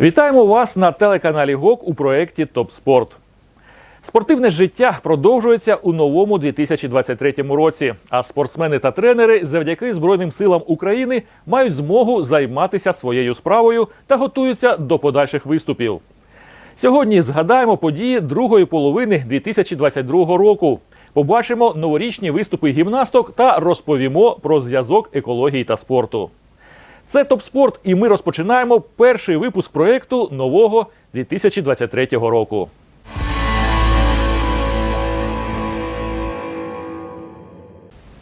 Вітаємо вас на телеканалі ГОК у проєкті Топ Спорт. Спортивне життя продовжується у новому 2023 році. А спортсмени та тренери завдяки Збройним силам України мають змогу займатися своєю справою та готуються до подальших виступів. Сьогодні згадаємо події другої половини 2022 року. Побачимо новорічні виступи гімнасток та розповімо про зв'язок екології та спорту. Це Топ Спорт, і ми розпочинаємо перший випуск проєкту нового 2023 року.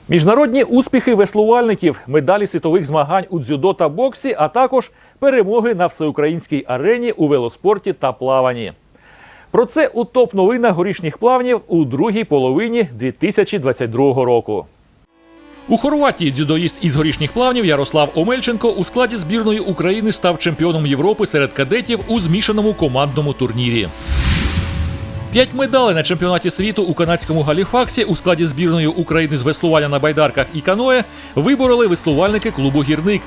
Міжнародні успіхи веслувальників, медалі світових змагань у дзюдо та боксі, а також перемоги на всеукраїнській арені у велоспорті та плаванні. Про це у топ новинах горішніх плавнів у другій половині 2022 року. У Хорватії дзюдоїст із горішніх плавнів Ярослав Омельченко у складі збірної України став чемпіоном Європи серед кадетів у змішаному командному турнірі. П'ять медалей на чемпіонаті світу у канадському Галіфаксі у складі збірної України з веслування на байдарках і каное вибороли веслувальники клубу Гірник.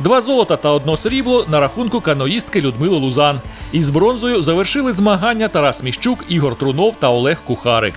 Два золота та одно срібло на рахунку каноїстки Людмили Лузан. Із бронзою завершили змагання Тарас Міщук, Ігор Трунов та Олег Кухарик.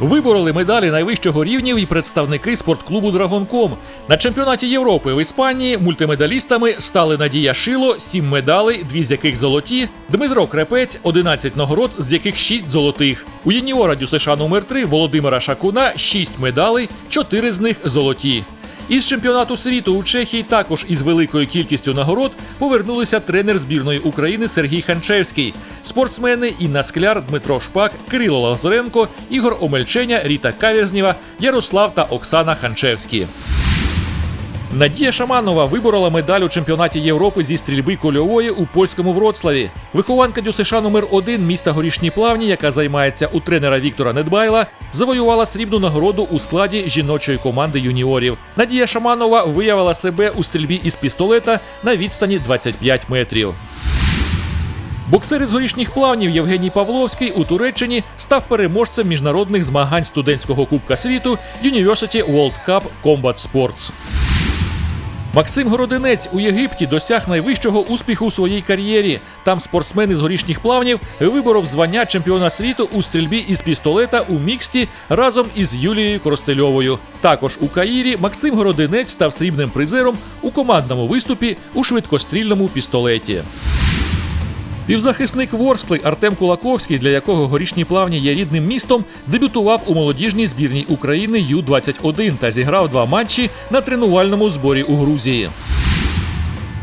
Вибороли медалі найвищого рівня і представники спортклубу Драгонком. На чемпіонаті Європи в Іспанії мультимедалістами стали Надія Шило, 7 медалей, дві з яких золоті, Дмитро Крепець, 11 нагород, з яких 6 золотих. У юніора ДЮСШ номер 3 Володимира Шакуна 6 медалей, 4 з них золоті. Із чемпіонату світу у Чехії також із великою кількістю нагород повернулися тренер збірної України Сергій Ханчевський, спортсмени Інна Скляр, Дмитро Шпак, Кирило Лазаренко, Ігор Омельченя, Ріта Каверзнєва, Ярослав та Оксана Ханчевські. Надія Шаманова виборола медаль у чемпіонаті Європи зі стрільби кольової у польському Вроцлаві. Вихованка ДЮСШ номер 1 міста Горішні Плавні, яка займається у тренера Віктора Недбайла, завоювала срібну нагороду у складі жіночої команди юніорів. Надія Шаманова виявила себе у стрільбі із пістолета на відстані 25 метрів. Боксер із горішніх плавнів Євгеній Павловський у Туреччині став переможцем міжнародних змагань студентського кубка світу University World Cup Combat Sports. Максим Городинець у Єгипті досяг найвищого успіху у своїй кар'єрі. Там спортсмен із горішніх плавнів виборов звання чемпіона світу у стрільбі із пістолета у міксті разом із Юлією Коростельовою. Також у Каїрі Максим Городинець став срібним призером у командному виступі у швидкострільному пістолеті. Півзахисник Ворскли Артем Кулаковський, для якого горішні плавні є рідним містом, дебютував у молодіжній збірній України Ю-21 та зіграв два матчі на тренувальному зборі у Грузії.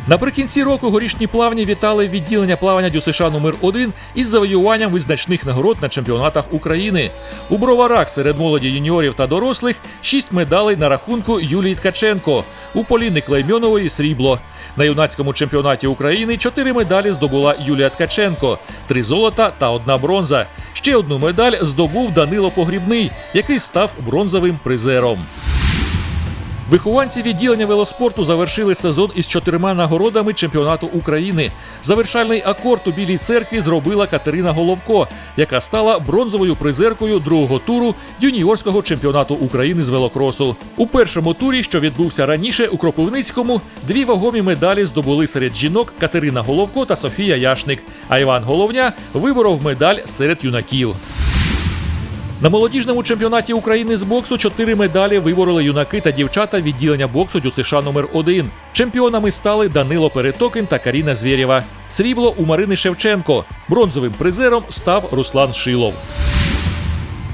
Наприкінці року горішні плавні вітали відділення плавання ДЮСШ номер 1 із завоюванням визначних нагород на чемпіонатах України. У броварах серед молоді юніорів та дорослих шість медалей на рахунку Юлії Ткаченко. У Поліни Клеймьонової срібло. На юнацькому чемпіонаті України чотири медалі здобула Юлія Ткаченко, три золота та одна бронза. Ще одну медаль здобув Данило Погрібний, який став бронзовим призером. Вихованці відділення велоспорту завершили сезон із чотирма нагородами чемпіонату України. Завершальний акорд у Білій церкві зробила Катерина Головко, яка стала бронзовою призеркою другого туру юніорського чемпіонату України з велокросу. У першому турі, що відбувся раніше у Кропивницькому, дві вагомі медалі здобули серед жінок Катерина Головко та Софія Яшник. А Іван Головня виборов медаль серед юнаків. На молодіжному чемпіонаті України з боксу чотири медалі вибороли юнаки та дівчата відділення боксу ДЮСШ номер 1 Чемпіонами стали Данило Перетокин та Каріна Звєрєва. Срібло у Марини Шевченко. Бронзовим призером став Руслан Шилов.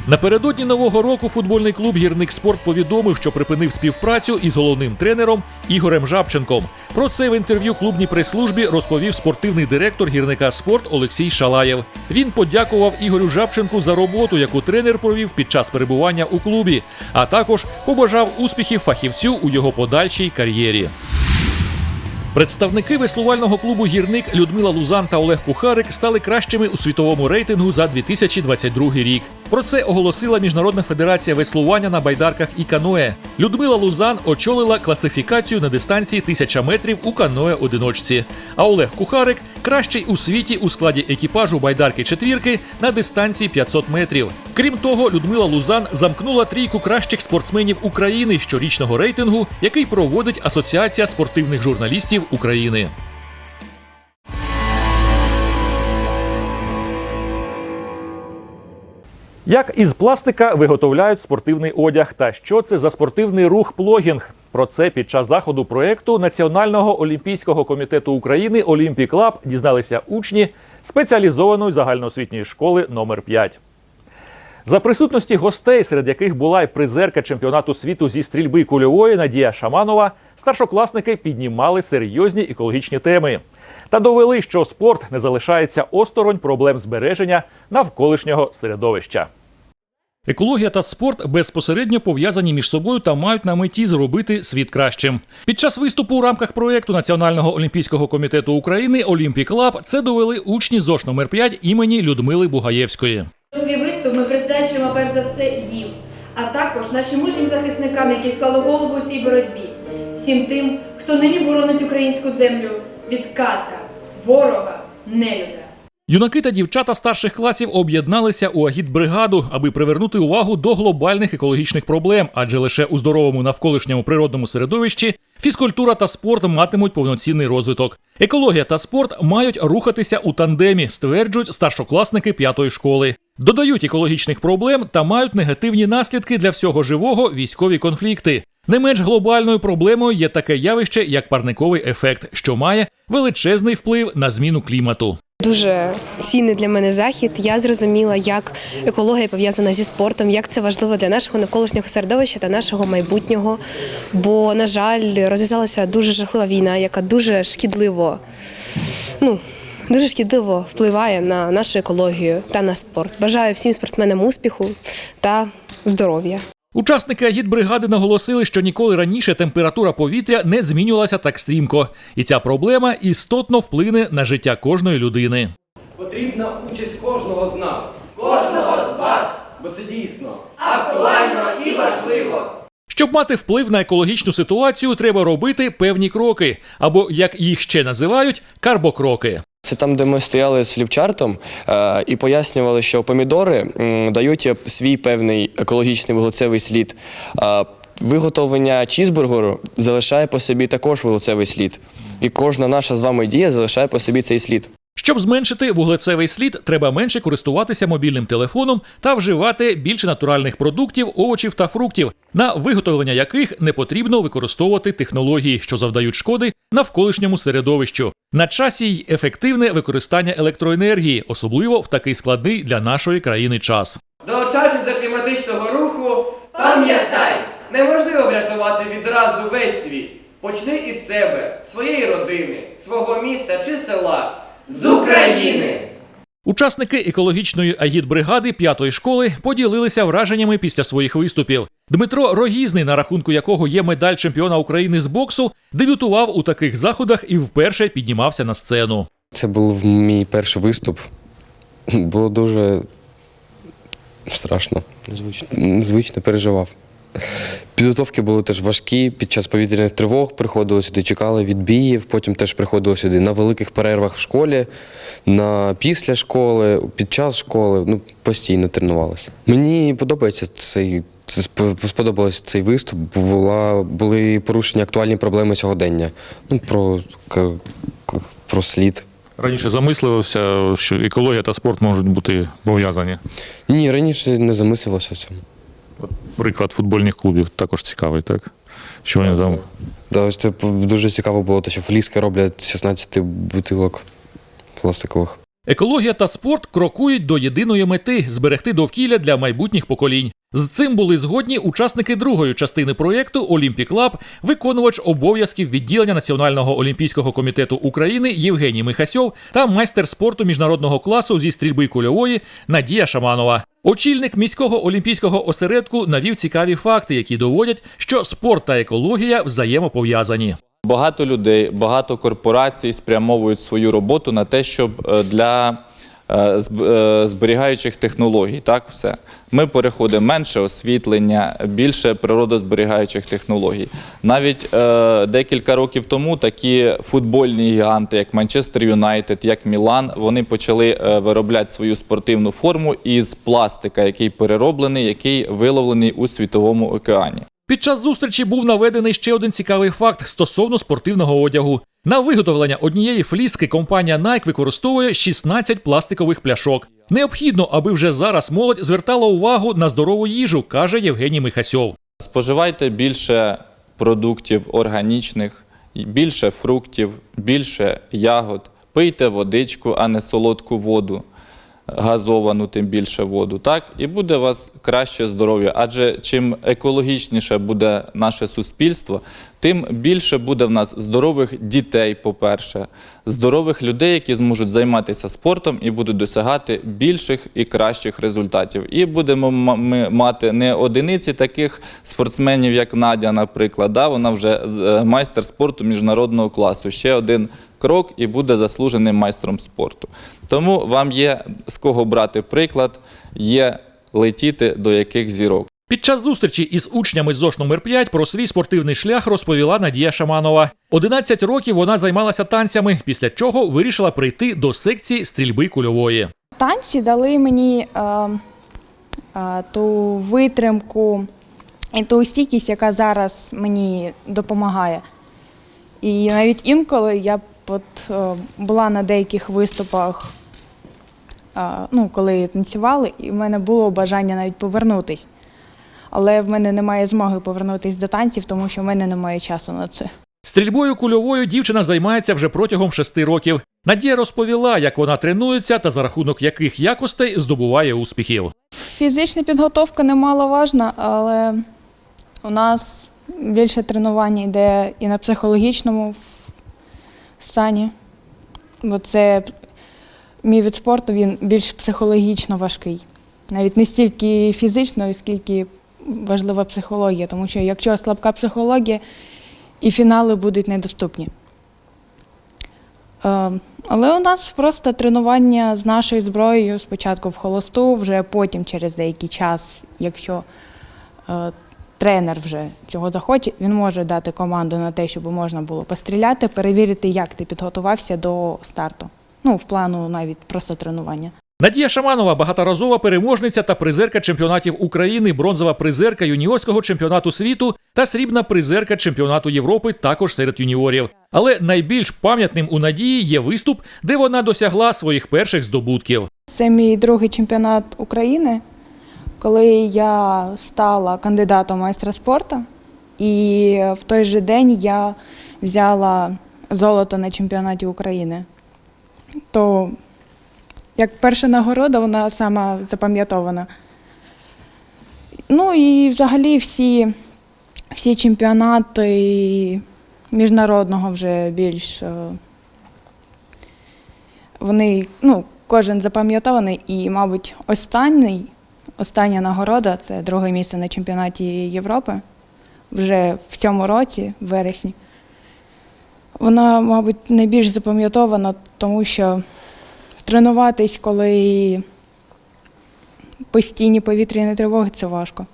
Напередодні нового року футбольний клуб Гірник Спорт повідомив, що припинив співпрацю із головним тренером Ігорем Жабченком. Про це в інтерв'ю клубній прес-службі розповів спортивний директор гірника спорт Олексій Шалаєв. Він подякував Ігорю Жабченку за роботу, яку тренер провів під час перебування у клубі, а також побажав успіхів фахівцю у його подальшій кар'єрі. Представники веслувального клубу Гірник Людмила Лузан та Олег Кухарик стали кращими у світовому рейтингу за 2022 рік. Про це оголосила Міжнародна федерація веслування на байдарках і каное. Людмила Лузан очолила класифікацію на дистанції 1000 метрів у каное одиночці. А Олег Кухарик кращий у світі у складі екіпажу байдарки четвірки на дистанції 500 метрів. Крім того, Людмила Лузан замкнула трійку кращих спортсменів України щорічного рейтингу, який проводить Асоціація спортивних журналістів України. Як із пластика виготовляють спортивний одяг та що це за спортивний рух плогінг? Про це під час заходу проєкту Національного олімпійського комітету України Олімпік Клаб дізналися учні спеціалізованої загальноосвітньої школи номер 5 За присутності гостей, серед яких була й призерка чемпіонату світу зі стрільби кульової Надія Шаманова, старшокласники піднімали серйозні екологічні теми та довели, що спорт не залишається осторонь проблем збереження навколишнього середовища. Екологія та спорт безпосередньо пов'язані між собою та мають на меті зробити світ кращим. Під час виступу у рамках проєкту Національного олімпійського комітету України Олімпік Лаб це довели учні ЗОШ номер 5 імені Людмили Бугаєвської. Свій виступ ми присвячуємо перш за все їм, а також нашим мужнім захисникам, які склали голову у цій боротьбі, всім тим, хто нині боронить українську землю від ката, ворога, нелюда. Юнаки та дівчата старших класів об'єдналися у агітбригаду, аби привернути увагу до глобальних екологічних проблем, адже лише у здоровому навколишньому природному середовищі фізкультура та спорт матимуть повноцінний розвиток. Екологія та спорт мають рухатися у тандемі, стверджують старшокласники п'ятої школи. Додають екологічних проблем та мають негативні наслідки для всього живого військові конфлікти. Не менш глобальною проблемою є таке явище, як парниковий ефект, що має величезний вплив на зміну клімату. Дуже цінний для мене захід. Я зрозуміла, як екологія пов'язана зі спортом, як це важливо для нашого навколишнього середовища та нашого майбутнього. Бо, на жаль, розв'язалася дуже жахлива війна, яка дуже шкідливо, ну дуже шкідливо впливає на нашу екологію та на спорт. Бажаю всім спортсменам успіху та здоров'я. Учасники агітбригади наголосили, що ніколи раніше температура повітря не змінювалася так стрімко, і ця проблема істотно вплине на життя кожної людини. Потрібна участь кожного з нас. Кожного з вас! Бо це дійсно актуально і важливо. Щоб мати вплив на екологічну ситуацію, треба робити певні кроки, або як їх ще називають, карбокроки. Це там, де ми стояли з фліпчартом е, і пояснювали, що помідори дають свій певний екологічний вуглецевий слід. Е, виготовлення чізбургеру залишає по собі також вуглецевий слід. І кожна наша з вами дія залишає по собі цей слід. Щоб зменшити вуглецевий слід, треба менше користуватися мобільним телефоном та вживати більше натуральних продуктів, овочів та фруктів, на виготовлення яких не потрібно використовувати технології, що завдають шкоди навколишньому середовищу. На часі й ефективне використання електроенергії, особливо в такий складний для нашої країни час. Долучаючись до кліматичного руху, пам'ятай, неможливо врятувати відразу весь світ. Почни із себе, своєї родини, свого міста чи села. З України! Учасники екологічної агітбригади п'ятої школи поділилися враженнями після своїх виступів. Дмитро Рогізний, на рахунку якого є медаль чемпіона України з боксу, дебютував у таких заходах і вперше піднімався на сцену. Це був мій перший виступ. Було дуже страшно. Незвично. Звично переживав. Підготовки були теж важкі. Під час повітряних тривог приходили сюди, чекали відбіїв, потім теж приходили сюди на великих перервах в школі, на після школи, під час школи. Ну, постійно тренувалися. Мені подобається цей. Це сподобалось цей виступ. Була, були порушені актуальні проблеми сьогодення. Ну, про, про слід. Раніше замислювався, що екологія та спорт можуть бути пов'язані. Ні, раніше не замислювався в цьому. Приклад футбольних клубів також цікавий, так? Що вони там Да, ось це дуже цікаво було, те, що фліски роблять 16 бутилок пластикових. Екологія та спорт крокують до єдиної мети зберегти довкілля для майбутніх поколінь. З цим були згодні учасники другої частини проєкту Олімпік Лаб, виконувач обов'язків відділення Національного олімпійського комітету України Євгеній Михасьов та майстер спорту міжнародного класу зі стрільби кульової Надія Шаманова. Очільник міського олімпійського осередку навів цікаві факти, які доводять, що спорт та екологія взаємопов'язані. Багато людей, багато корпорацій спрямовують свою роботу на те, щоб е, для зберігаючих технологій, так все. Ми переходимо менше освітлення, більше природозберігаючих технологій. Навіть е, декілька років тому такі футбольні гіганти, як Манчестер Юнайтед, як Мілан, вони почали е, виробляти свою спортивну форму із пластика, який перероблений, який виловлений у світовому океані. Під час зустрічі був наведений ще один цікавий факт стосовно спортивного одягу. На виготовлення однієї фліски компанія Nike використовує 16 пластикових пляшок. Необхідно, аби вже зараз молодь звертала увагу на здорову їжу, каже Євгеній Михасьов. Споживайте більше продуктів органічних, більше фруктів, більше ягод, пийте водичку, а не солодку воду, газовану, тим більше воду. Так? І буде у вас краще здоров'я. Адже чим екологічніше буде наше суспільство, тим більше буде в нас здорових дітей, по-перше, здорових людей, які зможуть займатися спортом і будуть досягати більших і кращих результатів. І будемо ми мати не одиниці таких спортсменів, як Надя, наприклад. Да? Вона вже е, майстер спорту міжнародного класу. Ще один крок і буде заслуженим майстром спорту. Тому вам є з кого брати приклад, є летіти до яких зірок. Під час зустрічі із учнями з ЗОШ номер 5 про свій спортивний шлях розповіла Надія Шаманова. 11 років вона займалася танцями, після чого вирішила прийти до секції стрільби кульової. Танці дали мені е, е, ту витримку і ту стійкість, яка зараз мені допомагає. І навіть інколи я б от, е, була на деяких виступах, е, ну, коли танцювали, і в мене було бажання навіть повернутись. Але в мене немає змоги повернутися до танців, тому що в мене немає часу на це. Стрільбою кульовою дівчина займається вже протягом шести років. Надія розповіла, як вона тренується та за рахунок яких якостей здобуває успіхів. Фізична підготовка немаловажна, але у нас більше тренування йде і на психологічному стані. Бо це мій від спорту він більш психологічно важкий. Навіть не стільки фізично, скільки важлива психологія, тому що якщо слабка психологія, і фінали будуть недоступні. Е, Але у нас просто тренування з нашою зброєю спочатку в холосту, вже потім через деякий час, якщо е, тренер вже цього захоче, він може дати команду на те, щоб можна було постріляти, перевірити, як ти підготувався до старту. Ну, в плану навіть просто тренування. Надія Шаманова багаторазова переможниця та призерка чемпіонатів України, бронзова призерка юніорського чемпіонату світу та срібна призерка чемпіонату Європи також серед юніорів. Але найбільш пам'ятним у Надії є виступ, де вона досягла своїх перших здобутків. Це мій другий чемпіонат України, коли я стала кандидатом майстра спорту. І в той же день я взяла золото на чемпіонаті України. То як перша нагорода, вона сама запам'ятована. Ну і взагалі всі, всі чемпіонати міжнародного вже більш е, вони, ну, кожен запам'ятований, і, мабуть, останній, остання нагорода це друге місце на чемпіонаті Європи вже в цьому році, в вересні. Вона, мабуть, найбільш запам'ятована, тому що тренуватись, коли постійні повітряні тривоги, це важко.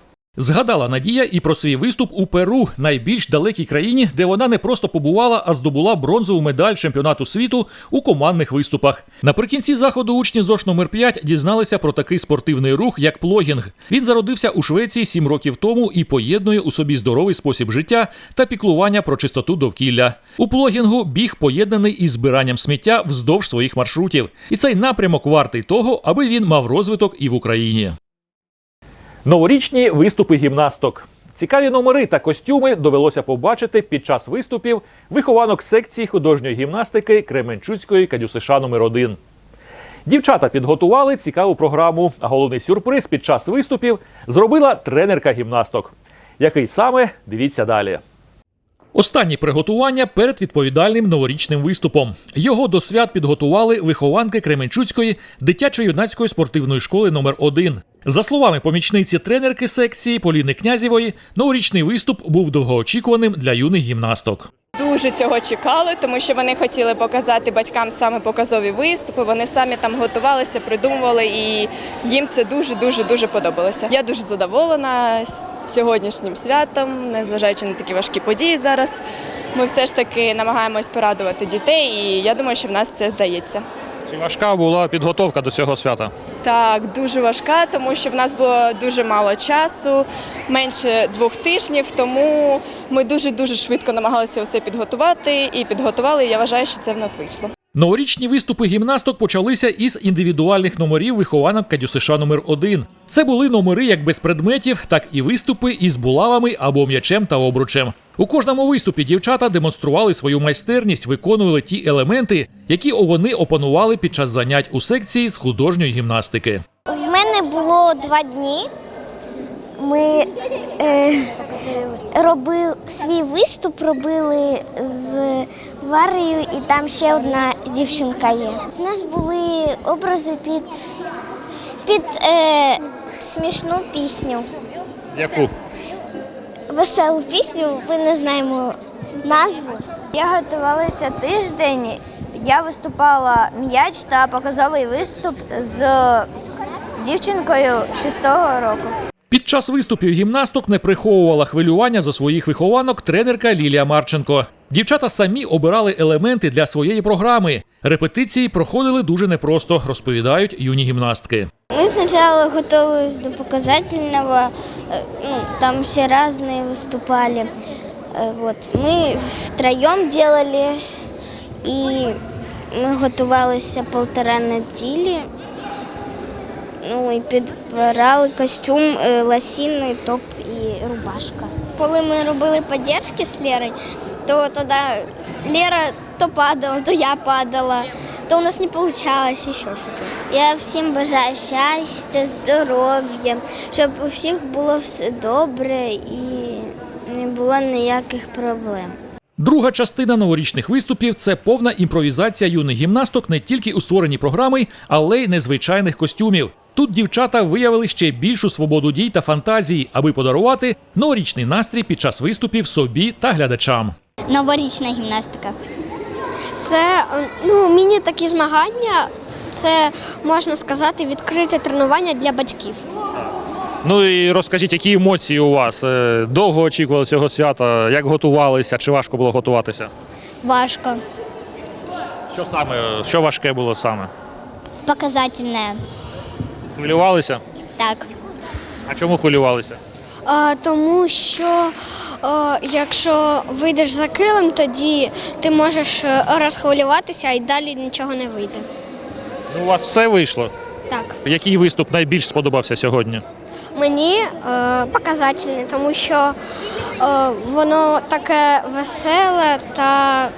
Згадала Надія і про свій виступ у Перу, найбільш далекій країні, де вона не просто побувала, а здобула бронзову медаль чемпіонату світу у командних виступах. Наприкінці заходу учні ЗОШ номер 5 дізналися про такий спортивний рух, як плогінг. Він зародився у Швеції сім років тому і поєднує у собі здоровий спосіб життя та піклування про чистоту довкілля. У плогінгу біг поєднаний із збиранням сміття вздовж своїх маршрутів. І цей напрямок вартий того, аби він мав розвиток і в Україні. Новорічні виступи гімнасток. Цікаві номери та костюми довелося побачити під час виступів вихованок секції художньої гімнастики Кременчуцької КДЮСШ номер 1 Дівчата підготували цікаву програму, а головний сюрприз під час виступів зробила тренерка гімнасток. Який саме дивіться далі. Останні приготування перед відповідальним новорічним виступом. Його до свят підготували вихованки Кременчуцької дитячо-юнацької спортивної школи номер 1 За словами помічниці тренерки секції Поліни Князєвої, новорічний виступ був довгоочікуваним для юних гімнасток. Дуже цього чекали, тому що вони хотіли показати батькам саме показові виступи. Вони самі там готувалися, придумували, і їм це дуже дуже дуже подобалося. Я дуже задоволена сьогоднішнім святом, незважаючи на такі важкі події зараз. Ми все ж таки намагаємось порадувати дітей, і я думаю, що в нас це вдається. Чи важка була підготовка до цього свята? Так, дуже важка, тому що в нас було дуже мало часу, менше двох тижнів. Тому ми дуже дуже швидко намагалися все підготувати і підготували. і Я вважаю, що це в нас вийшло. Новорічні виступи гімнасток почалися із індивідуальних номерів вихованок Кадюсиша номер 1 Це були номери як без предметів, так і виступи із булавами або м'ячем та обручем. У кожному виступі дівчата демонстрували свою майстерність, виконували ті елементи, які вони опанували під час занять у секції з художньої гімнастики. В мене було два дні. Ми е, робили свій виступ робили з Варею, і там ще одна дівчинка є. В нас були образи під, під е, смішну пісню. Яку? Веселу пісню, ми не знаємо назву. Я готувалася тиждень. Я виступала м'яч та показовий виступ з дівчинкою шостого року. Під час виступів гімнасток не приховувала хвилювання за своїх вихованок тренерка Лілія Марченко. Дівчата самі обирали елементи для своєї програми. Репетиції проходили дуже непросто, розповідають юні гімнастки. Мы сначала готовились до показательного, э, ну, там все разные выступали. Э, Вот. Мы втроем делали, и ми готувалися полтора неділі. Ну і підбирали костюм, е, топ і рубашка. Коли ми робили підтримки з Лерою, то тоді Лера то падала, то я падала, то у нас не вийшло ще щось. Я всім бажаю щастя, здоров'я, щоб у всіх було все добре і не було ніяких проблем. Друга частина новорічних виступів це повна імпровізація юних гімнасток не тільки у створенні програми, але й незвичайних костюмів. Тут дівчата виявили ще більшу свободу дій та фантазії, аби подарувати новорічний настрій під час виступів собі та глядачам. Новорічна гімнастика. Це ну, міні-такі змагання. Це можна сказати відкрите тренування для батьків. Ну і розкажіть, які емоції у вас? Е, Довго очікували цього свята? Як готувалися? Чи важко було готуватися? Важко. Що саме? Що важке було саме? Показательне. Хвилювалися? Так. А чому хвилювалися? А, тому що а, якщо вийдеш за килим, тоді ти можеш е, розхвилюватися і далі нічого не вийде. Ну, у вас все вийшло. Так. Який виступ найбільш сподобався сьогодні? Мені е, показательне, тому що е, воно таке веселе та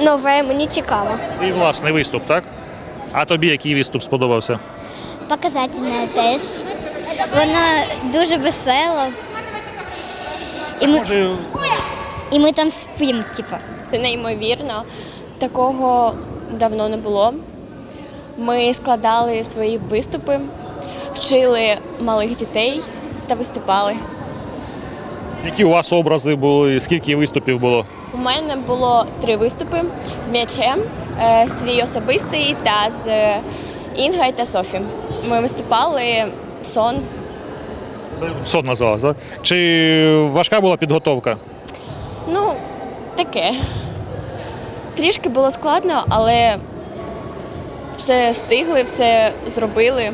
нове, мені цікаво. Твій власний виступ, так? А тобі який виступ сподобався? Показательне теж. Воно дуже весело. І ми, і ми там спимо, типу. Це неймовірно. Такого давно не було. Ми складали свої виступи, вчили малих дітей та виступали. які у вас образи були, скільки виступів було? У мене було три виступи з м'ячем, е, свій особистий та з е, Інгою та Софі. Ми виступали сон. Сон називалось, так? Чи важка була підготовка? Ну, таке. Трішки було складно, але все встигли, все зробили.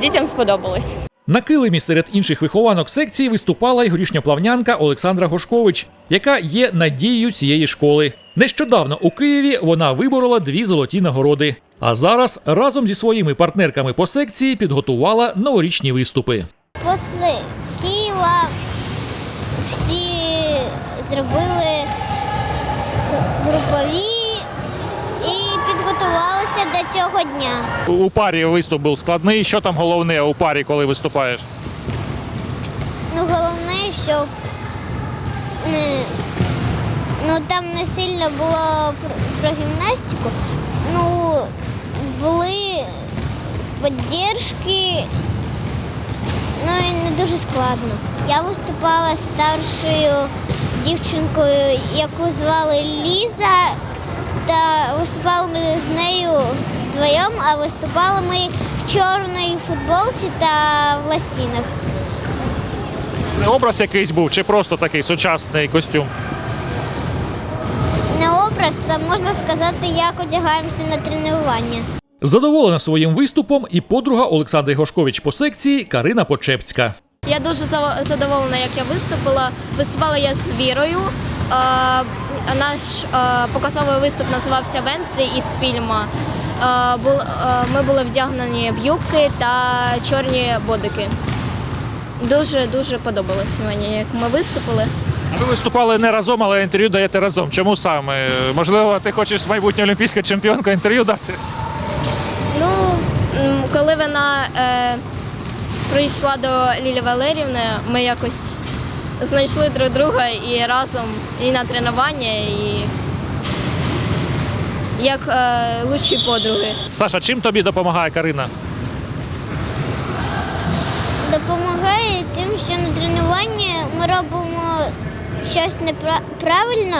Дітям сподобалось. На килимі серед інших вихованок секції виступала й горішньоплавнянка Олександра Гошкович, яка є надією цієї школи. Нещодавно у Києві вона виборола дві золоті нагороди. А зараз разом зі своїми партнерками по секції підготувала новорічні виступи. Після Києва всі зробили групові і підготувалися до цього дня. У парі виступ був складний. Що там головне у парі, коли виступаєш? Ну, головне, щоб не, ну, там не сильно було про, про гімнастику. Ну, були підтримки, ну і не дуже складно. Я виступала старшою дівчинкою, яку звали Ліза, та виступали ми з нею вдвоєм, а виступали ми в чорній футболці та в лосінах. Це образ якийсь був, чи просто такий сучасний костюм? Не образ, це можна сказати, як одягаємося на тренування. Задоволена своїм виступом і подруга Олександри Гошкович по секції Карина Почепська. Я дуже задоволена, як я виступила. Виступала я з вірою. наш показовий виступ називався Венсдей із фільму. Ми були вдягнені в юбки та чорні бодики. Дуже дуже подобалося мені, як ми виступили. Ви виступали не разом, але інтерв'ю даєте разом. Чому саме? Можливо, ти хочеш майбутню олімпійська чемпіонка інтерв'ю дати? Ну, коли вона е, прийшла до Лілі Валерівни, ми якось знайшли друг друга і разом і на тренування, і як е, лучші подруги. Саша, чим тобі допомагає Карина? Допомагає тим, що на тренуванні ми робимо щось неправильно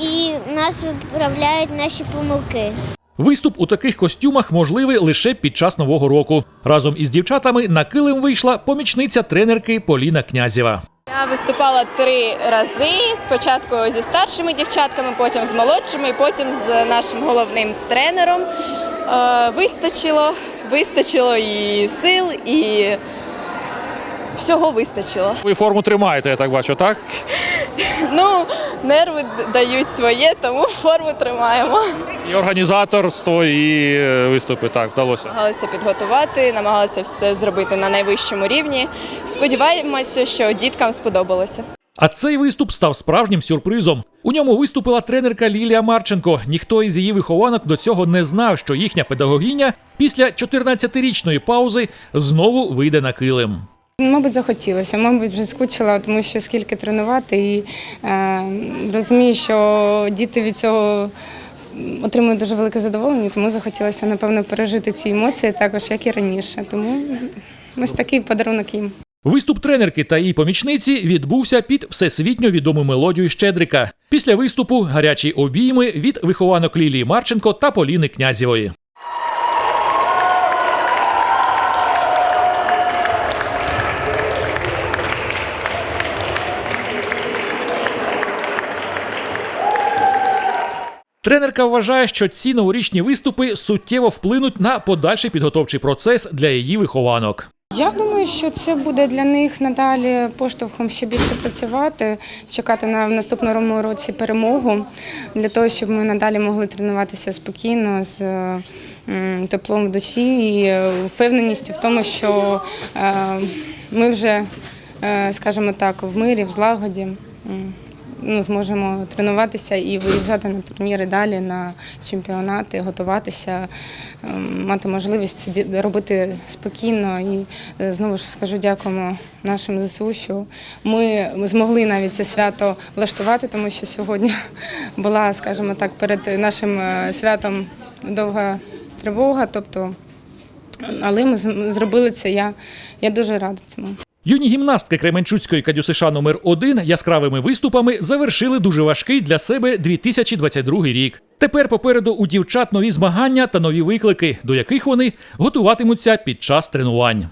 і нас виправляють наші помилки. Виступ у таких костюмах можливий лише під час нового року. Разом із дівчатами на килим вийшла помічниця тренерки Поліна Князєва. Я виступала три рази. Спочатку зі старшими дівчатками, потім з молодшими, потім з нашим головним тренером. Е, Вистачило, вистачило і сил, і всього вистачило. Ви форму тримаєте, я так бачу, так? Ну, нерви дають своє, тому форму тримаємо. І організаторство, і е, виступи так вдалося. Намагалися підготувати, намагалися все зробити на найвищому рівні. Сподіваємося, що діткам сподобалося. А цей виступ став справжнім сюрпризом. У ньому виступила тренерка Лілія Марченко. Ніхто із її вихованок до цього не знав, що їхня педагогіня після 14-річної паузи знову вийде на килим. Мабуть, захотілося, мабуть, вже скучила, тому що скільки тренувати, і е, розумію, що діти від цього отримують дуже велике задоволення, тому захотілося, напевно, пережити ці емоції також, як і раніше. Тому ось такий подарунок їм. Виступ тренерки та її помічниці відбувся під всесвітньо відому мелодію Щедрика. Після виступу гарячі обійми від вихованок Лілії Марченко та Поліни Князєвої. Тренерка вважає, що ці новорічні виступи суттєво вплинуть на подальший підготовчий процес для її вихованок. Я думаю, що це буде для них надалі поштовхом ще більше працювати, чекати на в наступному році перемогу для того, щоб ми надалі могли тренуватися спокійно з теплом в душі і е, впевненістю в тому, що е, ми вже, е, скажімо так, в мирі, в злагоді. Ну, зможемо тренуватися і виїжджати на турніри далі, на чемпіонати, готуватися, ем, мати можливість робити спокійно. І е, знову ж скажу дякуємо нашим ЗСУ, що ми змогли навіть це свято влаштувати, тому що сьогодні була, скажімо так, перед нашим е, святом довга тривога. Тобто, але ми зробили це. Я, я дуже рада цьому. Юні гімнастки Кременчуцької КадюСШ номер 1 яскравими виступами завершили дуже важкий для себе 2022 рік. Тепер попереду у дівчат нові змагання та нові виклики, до яких вони готуватимуться під час тренувань.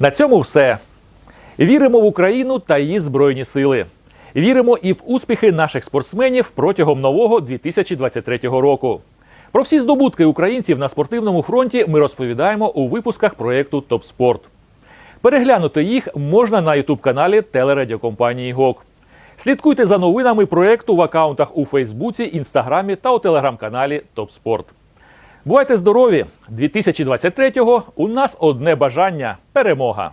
На цьому все. Віримо в Україну та її збройні сили. Віримо і в успіхи наших спортсменів протягом нового 2023 року. Про всі здобутки українців на спортивному фронті ми розповідаємо у випусках проєкту Топ Спорт. Переглянути їх можна на ютуб-каналі телерадіокомпанії ГОК. Слідкуйте за новинами проєкту в акаунтах у Фейсбуці, Інстаграмі та у телеграм-каналі Топ Спорт. Бувайте здорові! 2023-го у нас одне бажання перемога!